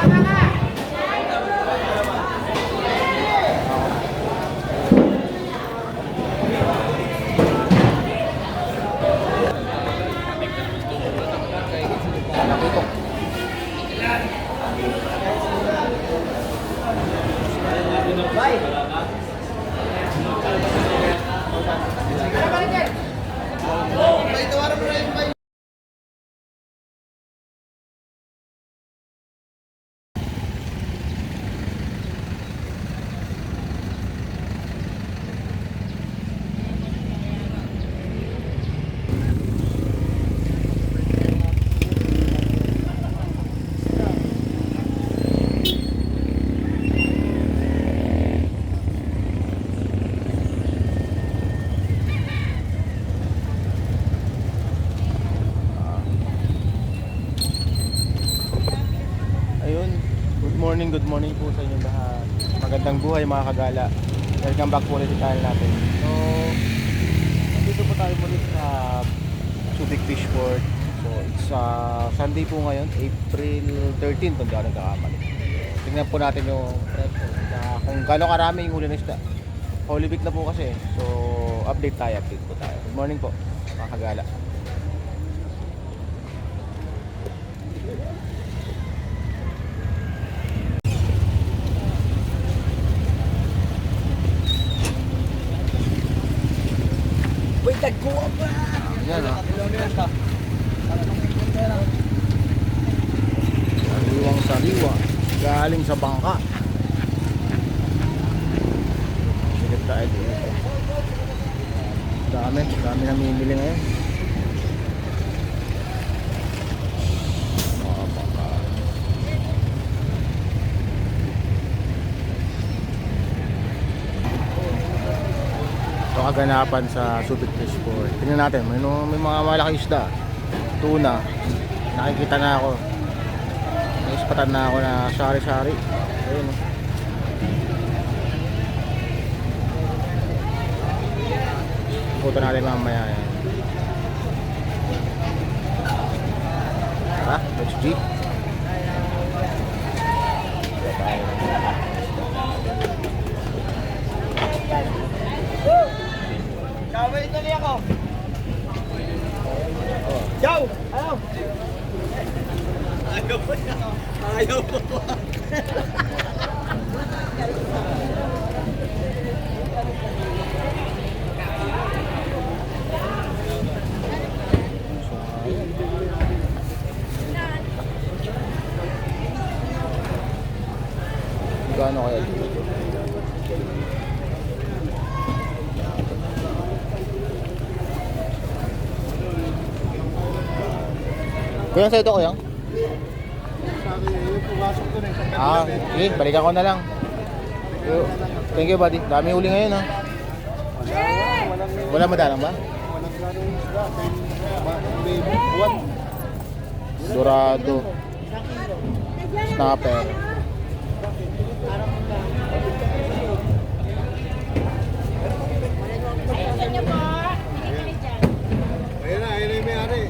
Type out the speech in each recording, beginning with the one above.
Bye-bye. Morning, good morning po sa inyong lahat. Magandang buhay mga kagala. Welcome back po ulit sa channel natin. So, dito po tayo muli sa Subic Fish Port. So, it's uh, Sunday po ngayon, April 13, kung di ako nagkakamali. Tingnan po natin yung presyo. Uh, kung gano'ng karami yung huli ng isda. Holy Week na po kasi. So, update tayo, update po tayo. Good morning po, mga kagala. Dagkuha pa! Yan ah. Sariwang sariwa. Galing sa bangka. Silip tayo dito. Dami, dami namimili ngayon. Mga bangka. Ito kaganapan sa Subic Fish Port. Tingnan natin, may, may mga malaking isda. Tuna. Nakikita na ako. Naispatan na ako na sari-sari. Ayun. oh. Puto natin mamaya yan. Tara, let's G. Kaway tuloy ako! Ciao! Ano? Ayaw Ayaw ko Gaano kaya dito? Kuya, sa ito kuya? Ah, okay. Balikan ko na lang. Thank you, buddy. Dami huli ngayon, ha? Wala madalang ba? Dorado. Snapper. Sa inyo po. Hindi dyan. Ayun na, ayun na yung may-ari.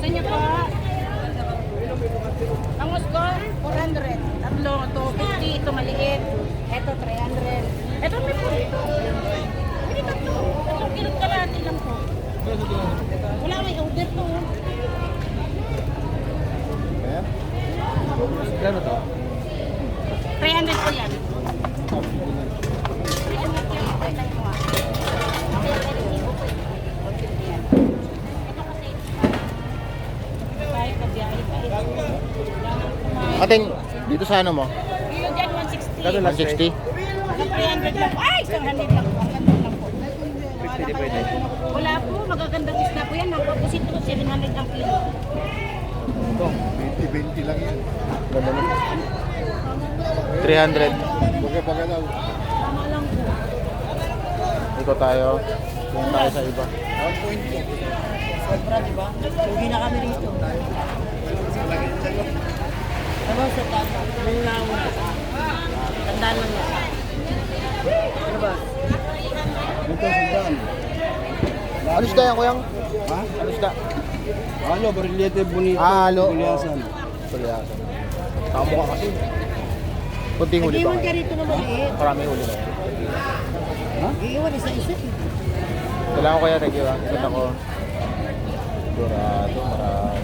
Sa inyo po. Musgo, 400. Tatlo, 250. Ito maliit. Ito, 300. Ito may po. Hindi tatlo. Tatlong kilot kalahati lang po. Wala may order to. Gano to? Sa ano mo? Kilo dyan, 160. Kano lang 60? Sa 300 lang. Ay, 100 lang. Ang lang po. Wala po, magagandang isda po yan. Nagpapusit po, 700 ang kilo. Ito. 20-20 lang yan. Ganda mo. 300. Baga baga daw. Tama lang po. Ikaw tayo. Tingin tayo sa iba. 1.2. Sobra, di ba? Lugi na kami rito. Ano sa tama? Yung nauna. Tandaan lang yan. Ano ba? Dito sa daan. Ano isda yan, kuyang? Ha? Ano isda? Ano, barilete bonito. Ah, alo. Bulyasan. Pulyasan. Tamo ka kasi. Kunting huli ba Iwan ka ngayon? rito na maliit. Marami huli na yan. Iiwan isa-isa. Kailangan ko kaya thank you ah. Ikot ako. Dorado, marami.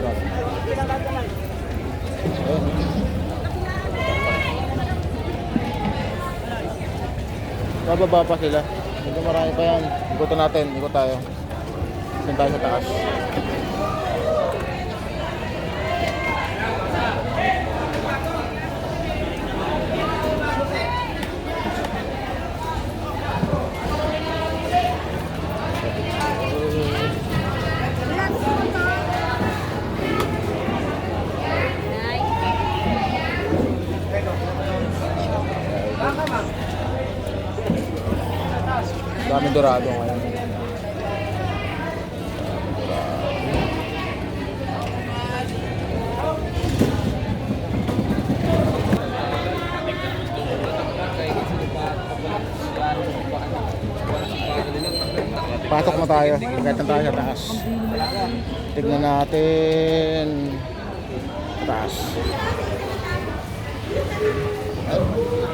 Ayun. Bababa pa sila. Medyo marami pa yan. Ikutan natin. Ikot tayo. Saan sa taas? yung dorado ngayon. Patok na tayo. Pagkat na tayo sa taas. Tignan natin. Taas. Taas.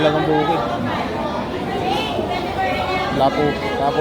Dalagang bukid. Lapo, lapo,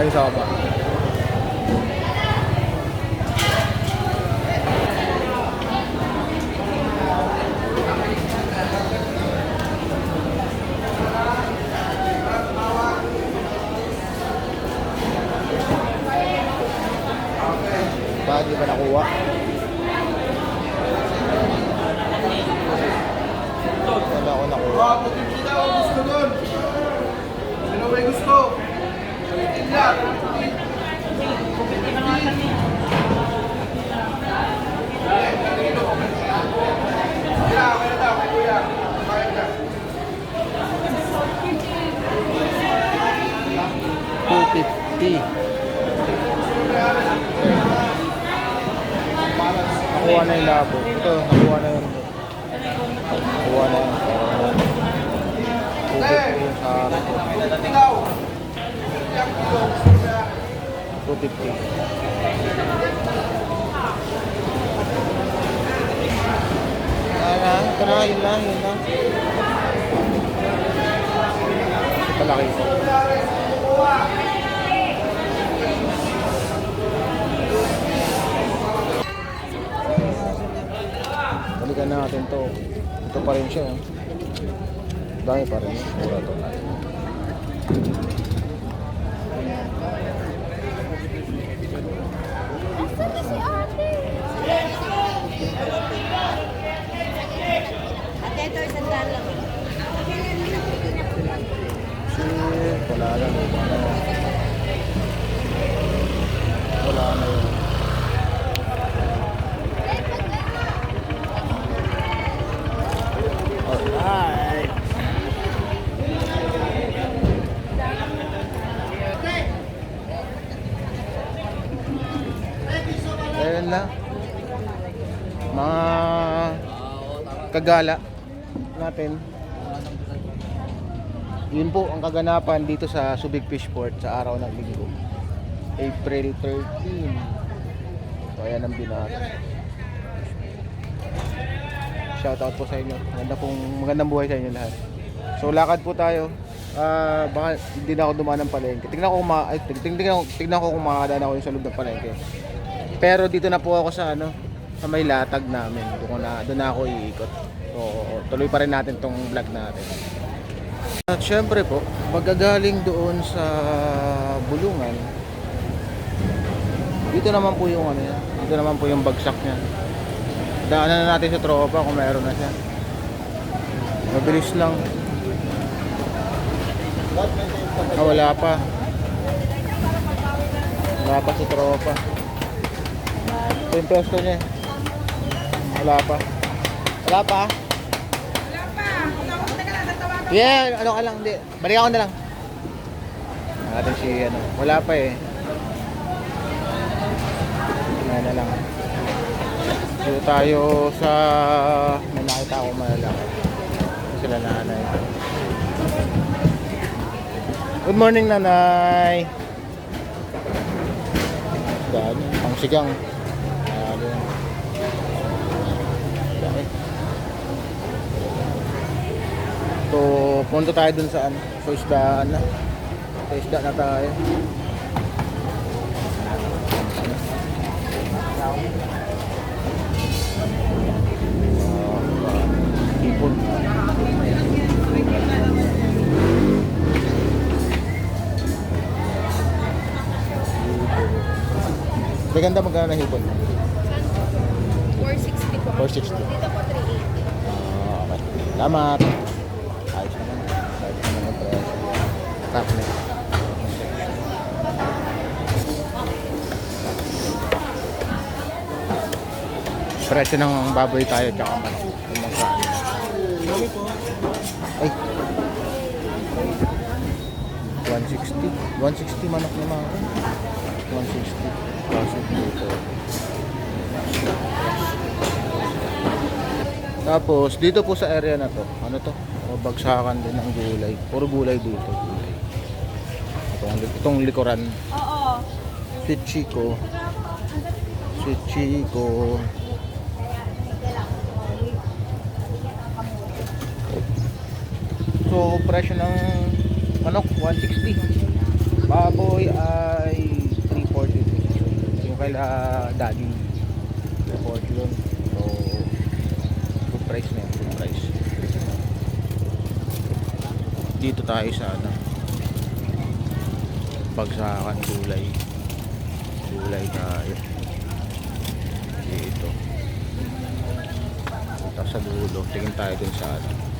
Ayos ako ba? Bakit di ba nakuha? Wala ako nakuha. 250. Nakuha na yung labo. Ito, nakuha na yun. Nakuha na yun. 250 yung sa Ikaw. Ilang kilo gusto niya? 250. Ah, ito na, yun lang, yun lang. Ito palaki. Balikan natin to. Ito pa rin siya. oh. Dami pa rin. Mura to. Ate, ito isang daan lang. Si wala lang. Ano, wala na yun. Alright. Ayun lang. Mga kagala natin. Yun po ang kaganapan dito sa Subic Fishport sa araw ng linggo. April 13. So ayan ang binata. Shoutout po sa inyo. Maganda pong magandang buhay sa inyo lahat. So lakad po tayo. Ah, baka hindi na ako dumaan ng palengke. Tingnan ko kung ma ay, tingnan, tingnan ko kung makakadaan ako yung sa loob ng palengke. Pero dito na po ako sa ano, sa may latag namin. Doon na doon na ako iikot. So tuloy pa rin natin tong vlog natin. At syempre po, magagaling doon sa bulungan. Dito naman po yung ano yan. Dito naman po yung bagsak niya. Daanan na natin sa tropa kung meron na siya. Mabilis lang. Ah, wala pa. Wala pa si tropa. Ito yung pesto niya. Wala pa. Wala pa. Yeah, ano ka lang, hindi. Balik ako na lang. Natin si ano, wala pa eh. Ano na lang. So tayo sa may nakita ako malalaki. Sila nanay. Good morning nanay. Dami, pang sigang. So, punta tayo dun sa ano, sa isdaan na. Sa isda na tayo. Ipon. Maganda magkano na hipon? 460 po. 460. Dito po 380. Ah, okay. Salamat. Tap na. Presyo ng baboy tayo tsaka manok. Kung magkano. Ay. 160. 160 manok na mga 160. Kaso dito. Tapos, dito po sa area na to, ano to? O, bagsakan din ng gulay. Puro gulay dito. Itong, likuran. Oo. Sweet Chico. Sweet Chico. So, presyo ng manok, 160. Baboy ay 340. Yung kay ah, daddy, 340 yun. So, good price na yun, good price. Dito tayo sa ano, bagsakan gulay gulay tayo dito punta sa dulo. Tingin tayo dun sa ano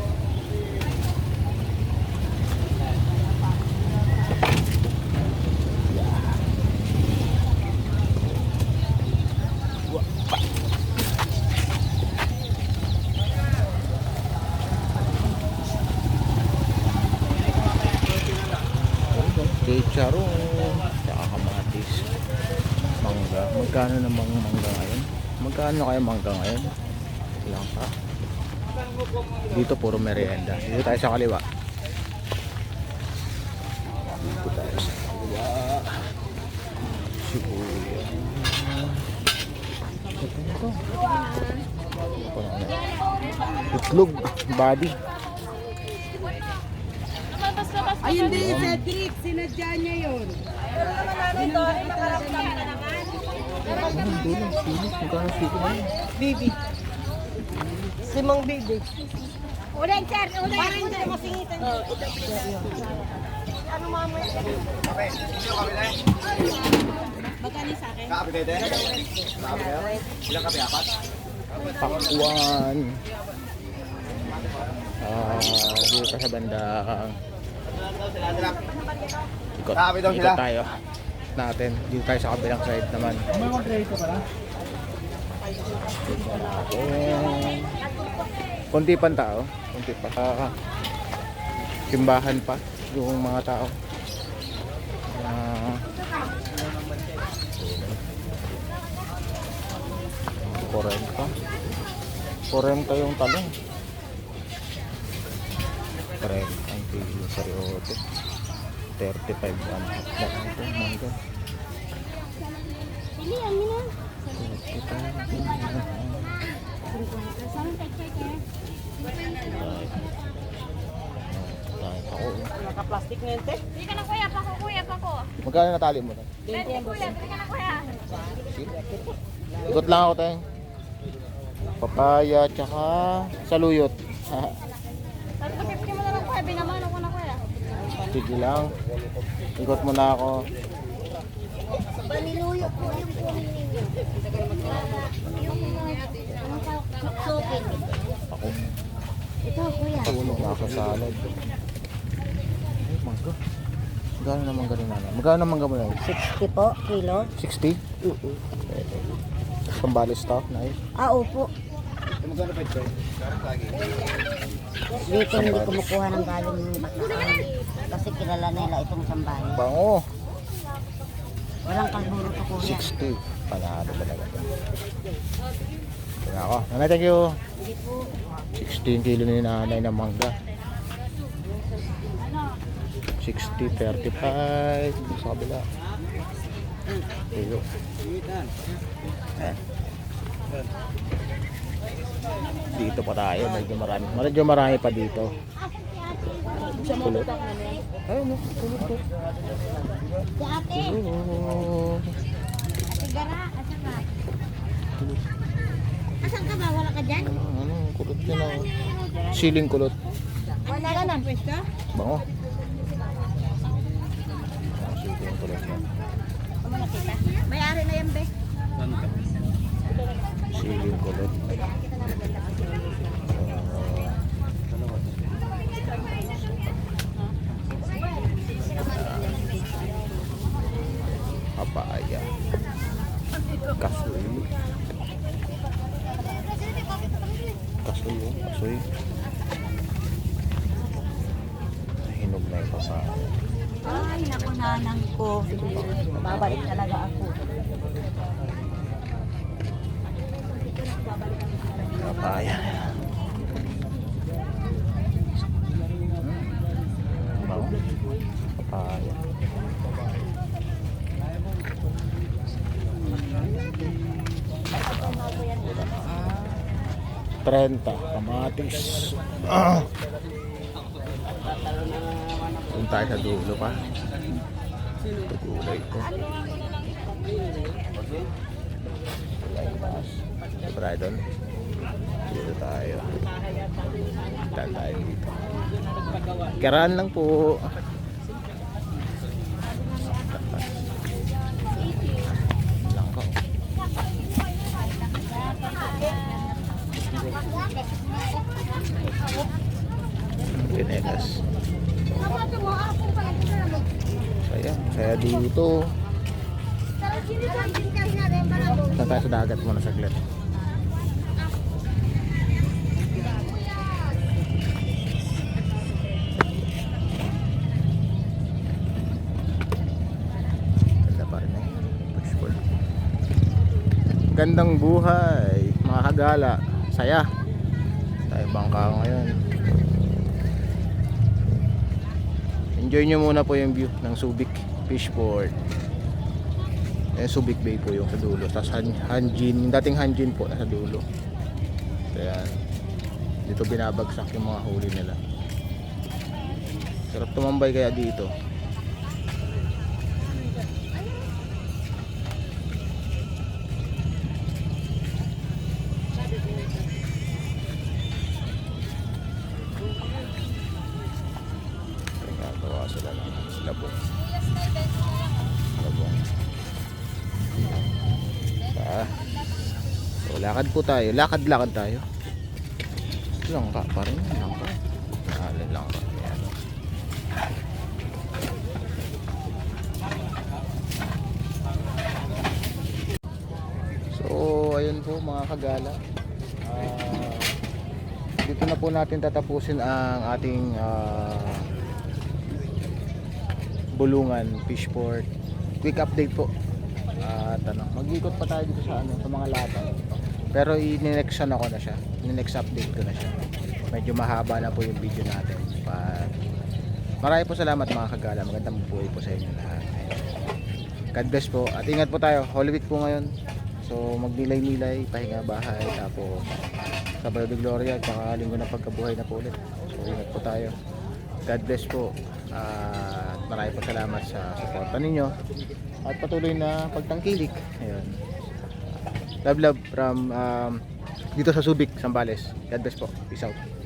Chicharon, tsaka kamatis, Magkano namang mangga ngayon? Magkano kaya mangga ngayon? Ilang pa? Dito puro merienda. Dito tayo sa kaliwa. Dito tayo sa kaliwa. Sibuyas. Ito na to. Ito na. Itlog, body. Ay, hindi, Cedric. Sinadya niya yun. Ano, dulo, sili. Magkano sili na? Bibi. Si Mang Bibi. Ulan, sir. Ulan. Parang hindi mo singitan. Ano mamaya? Magkano sa akin? Pakwan. Ah, dito sa banda. Ikot. Ikot tayo. Natin. Dito tayo sa kabilang side naman. May mag-trade ka pala? Tignan natin. Kunti pa ang tao. Kunti pa. Ah, simbahan pa yung mga tao. Ah, Korenta. Korenta yung talong. Korenta ang kilo sa riote. 35 ang hatla ito. Mangga. Pili, ang mina. 35. Saan take care? Kahit ako. Naka-plastic na yun, te. Hindi ka na kuya, pako kuya, pako. Magkano natali mo? to? Pwede kuya, hindi ka na kuya. Ikot lang ako tayo. Papaya, tsaka saluyot. Ko, 50 mo na lang kuya, binaman ako na. Sige lang. Ikot mo na ako. Paniluyo po yung kunin ninyo. Yung anong tawag? Ako. Ito kuya. Tulog na ako sa salad. Ay, mangga. Magkano naman ganun na? Magkano naman mo na? 60 po, kilo. 60? Pambali stuff na eh. Ah, opo. Dito hindi kumukuha ng galing ng bataan. Kasi kilala nila itong sambahin. Bango. Walang kalburo to kuya. 60. Panalo talaga. Kaya ako. Nanay, thank you. 16 kilo ni nanay ng mangga. 60, 35. Sa kabila. Kilo. Ayan. Dito pa tayo. Medyo marami. Medyo marami pa dito. Kulot. Ayun, no. Kulot. Si ate. Kulot. Ate Gara, asan ka? Asan ka ba? Wala ka dyan? Ano, ano, kulot yun ah. Siling kulot. Wala ka na. Bango. Siling kulot. May-ari na yan, be. Siling kulot. Ah, papaya. Kasuy. Kasuy oh, kasuy. Hinog na yung papaya. Ay, nanang ko. Babalik talaga ako. Papaya. Papaya. Trenta, kamatis. Ah. Doon tayo sa dulo pa. Ito gulay ko. Sobra doon. Dito tayo. Daan tayo dito. Karaan lang po. Lang ko. Pinelas. Saya, saya dito. Saan tayo sa dagat muna saglit. Eh. Gandang buhay, mga kagala. Saya. Tayo bangka ngayon. Enjoy nyo muna po yung view ng Subic Fishport. Eh, Subic Bay po yung sa dulo. Tapos Han, Hanjin, yung dating Hanjin po nasa dulo. Kaya dito binabagsak yung mga huli nila. Sarap tumambay kaya dito. Lakad po tayo. Lakad-lakad tayo. Langka pa rin. Langka. Alin langka. Ayan. So, ayun po mga kagala. Ah, dito na po natin tatapusin ang ating ah, bulungan, fishport. Quick update po. At ano, mag-ikot pa tayo dito sa ano, sa mga latang. Pero i-nextan ako na siya. I-next update ko na siya. Medyo mahaba na po yung video natin. Pa Marami po salamat mga kagala. Magandang buhay po sa inyo lahat. God bless po. At ingat po tayo. Holy Week po ngayon. So magnilay-nilay, pahinga bahay. Tapos Sabado de Gloria. Tsaka linggo ng pagkabuhay na po ulit. So ingat po tayo. God bless po. At marami po salamat sa suporta ninyo. At patuloy na pagtangkilik. Ayun. Love love from um, dito sa Subic, Sambales. God bless po. Peace out.